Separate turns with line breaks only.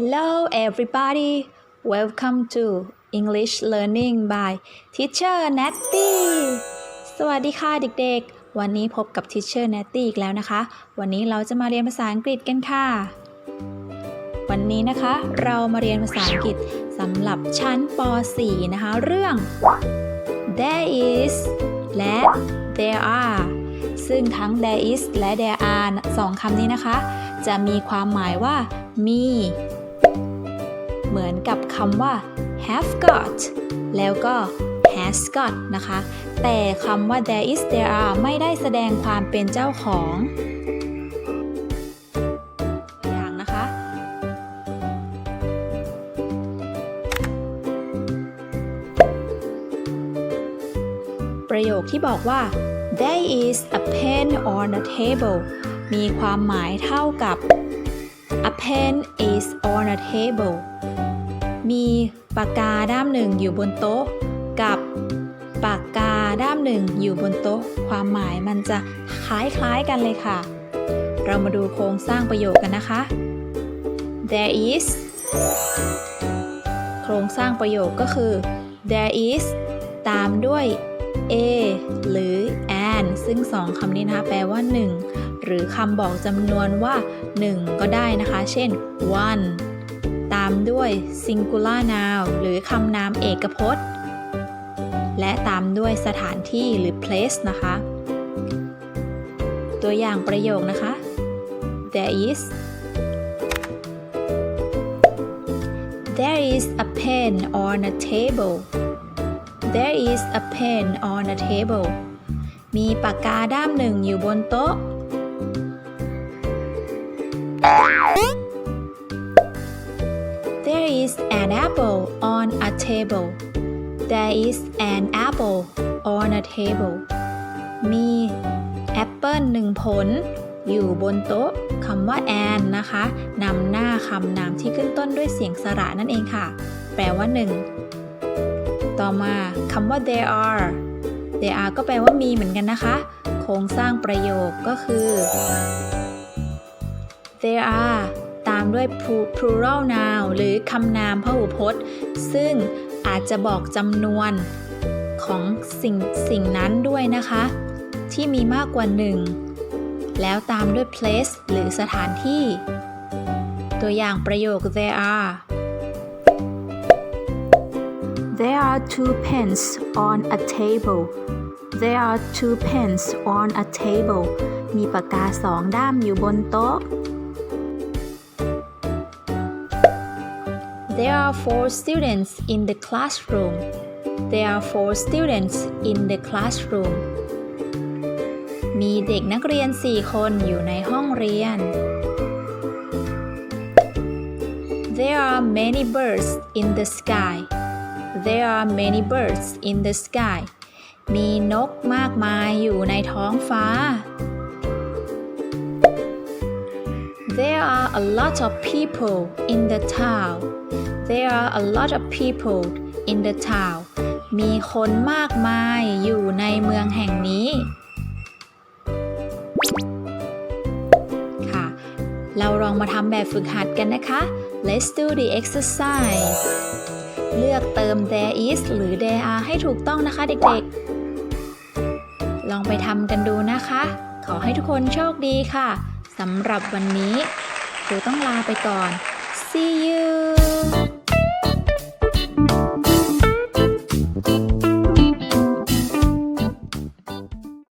Hello everybody welcome to English learning by Teacher Natty สวัสดีค่ะเด็กๆ วันนี้พบกับ Teacher Natty อีกแล้วนะคะ วันนี้เราจะมาเรียนภาษาอังกฤษกันค่ะ วันนี้นะคะเรามาเรียนภาษาอังกฤษสำหรับชั้นป .4 นะคะ เรื่อง there is และ there are ซึ่งทั้ง there is และ there are สองคำนี้นะคะ จะมีความหมายว่ามี เหมือนกับคำว่า have got แล้วก็ has got นะคะ แต่คำว่า there is there are ไม่ได้แสดงความเป็นเจ้าของอย่างนะคะ ประโยคที่บอกว่า there is a pen on the table มีความหมายเท่ากับ pen is on a table มีปากกาด้ามหนึ่งอยู่บนโต๊ะ กับปากกาด้ามหนึ่งอยู่บนโต๊ะ ความหมายมันจะคล้ายๆกันเลยค่ะ เรามาดูโครงสร้างประโยคกันนะคะ there is โครงสร้างประโยคก็คือ there is ตามด้วย a หรือ a an ซึ่งสองคำนี้นะคะแปลว่า 1 หรือคำบอกจำนวนว่า 1 ก็ได้นะคะ เช่น one ตามด้วย singular noun หรือคำนามเอกพจน์ และตามด้วยสถานที่หรือ place นะคะ ตัวอย่างประโยคนะคะ there is there is a pen on a table There is a pen on a table มีปากกาด้ามหนึ่งอยู่บนโต๊ะ There is an apple on a table There is an apple on a table มีแอปเปิลหนึ่งผล อยู่บนโต๊ะคำว่า an นะคะนำหน้าคำนามที่ขึ้นต้นด้วยเสียงสระนั่นเองค่ะ แปลว่าหนึ่ง ต่อมาคำว่า there are there are ก็แปลว่ามีเหมือนกันนะคะ โครงสร้างประโยคก็คือ there are ตามด้วย plural noun หรือคำนามพหูพจน์ ซึ่งอาจจะบอกจำนวนของสิ่งสิ่งนั้นด้วยนะคะ ที่มีมากกว่าหนึ่งแล้วตามด้วย place หรือสถานที่ ตัวอย่างประโยค there are There are two pens on a table. There are two pens on a table. มีปากกาสองด้ามอยู่บนโต๊ะ There are four students in the classroom. There are four students in the classroom. มีเด็กนักเรียน 4 คนอยู่ในห้องเรียน There are many birds in the sky. There are many birds in the sky. มีนกมากมายอยู่ในท้องฟ้า There are a lot of people in the town. There are a lot of people in the town. มีคนมากมายอยู่ในเมืองแห่งนี้ ค่ะ เราลองมาทำแบบฝึกหัดกันนะคะ Let's do the exercise เลือกเติม there is หรือ there are ให้ถูกต้องนะคะเด็กๆ ลองไปทำกันดูนะคะ ขอให้ทุกคนโชคดีค่ะสำหรับวันนี้ครูต้องลาไปก่อน see you